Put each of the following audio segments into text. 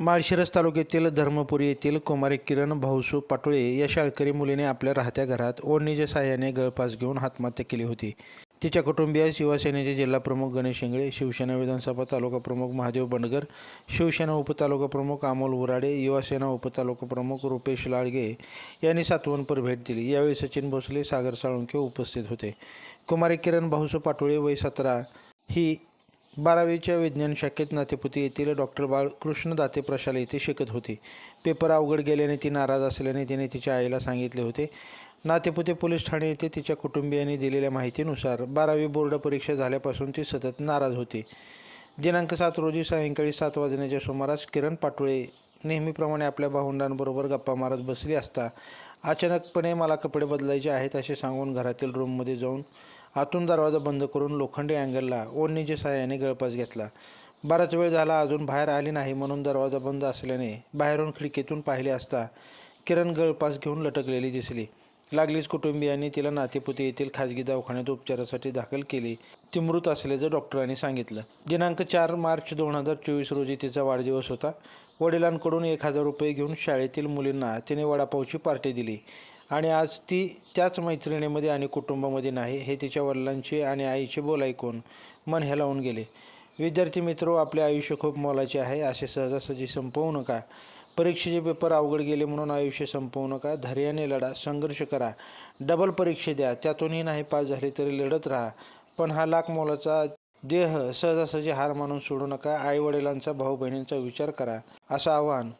माळशिरस तालुक्यातील धर्मपुरी येथील कुमारी किरण भाऊसू पाटोळे या शाळकरी मुलीने आपल्या राहत्या घरात ओढणीच्या सहाय्याने गळफास घेऊन आत्महत्या केली होती. तिच्या कुटुंबियास शिवसेनेचे जिल्हाप्रमुख गणेश शिंगळे शिवसेना विधानसभा तालुका प्रमुख महादेव बंडगर शिवसेना उपतालुका प्रमुख अमोल उराडे युवासेना उपतालुका प्रमुख रुपेश लाडगे यांनी सातवनपर भेट दिली. यावेळी सचिन भोसले सागर साळुंके उपस्थित होते. कुमारी किरण भाऊसू पाटोळे वय सतरा ही बारावीच्या विज्ञान शाखेत नातेपुती येथील डॉक्टर बाळकृष्ण दाते प्रशाला येथे शिकत होती. पेपर अवघड गेल्याने ती नाराज असल्याने तिने तिच्या आईला सांगितले होते. नातेपुते पोलीस ठाणे येथे तिच्या कुटुंबियांनी दिलेल्या माहितीनुसार बारावी बोर्ड परीक्षा झाल्यापासून ती सतत नाराज होती. दिनांक सात रोजी सायंकाळी सात वाजण्याच्या सुमारास किरण पाटोळे नेहमीप्रमाणे आपल्या भावंडांबरोबर गप्पा मारत बसली असता अचानकपणे मला कपडे बदलायचे आहेत असे सांगून घरातील रूममध्ये जाऊन आतून दरवाजा बंद करून लोखंडी अँगलला ओढणीच्या सहाय्याने गळपास घेतला. बराच वेळ झाला अजून बाहेर आली नाही म्हणून दरवाजा बंद असल्याने बाहेरून खिडकीतून पाहिले असता किरण गळपास घेऊन लटकलेली दिसली. लागलीच कुटुंबियांनी तिला नातेपुते येथील खाजगी दवाखान्यात उपचारासाठी दाखल केली. ती मृत असल्याचं डॉक्टरांनी सांगितलं. दिनांक चार मार्च दोन हजार चोवीस रोजी तिचा वाढदिवस होता. वडिलांकडून एक हजार रुपये घेऊन शाळेतील मुलींना तिने वडापावची पार्टी दिली. आणि आज ती त्याच मैत्रिणीमध्ये आणि कुटुंबामध्ये नाही हे तिच्या वडिलांचे आणि आईचे बोल ऐकून मन हेलावून गेले. विद्यार्थी मित्र आपले आयुष्य खूप मोलाचे आहे असे सहजासहजी संपवू नका. परीक्षेचे पेपर अवघड गेले म्हणून आयुष्य संपवू नका. धैर्याने लढा संघर्ष करा. डबल परीक्षा द्या. त्यातूनही नाही पास झाले तरी लढत राहा. पण हा लाख मोलाचा देह सहजासहजी हार मानून सोडू नका. आईवडिलांचा भाऊ बहिणींचा विचार करा. असं आवाहन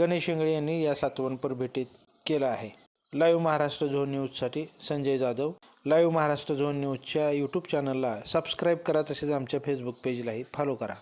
गणेश इंगळे यांनी या सातवनपर भेटीत केलं आहे. लाईव्ह महाराष्ट्र झोन न्यूजसाठी संजय जाधव. लाईव्ह महाराष्ट्र झोन न्यूजच्या यूट्यूब चॅनलला सबस्क्राईब करा तसेच आमच्या फेसबुक पेजलाही फॉलो करा.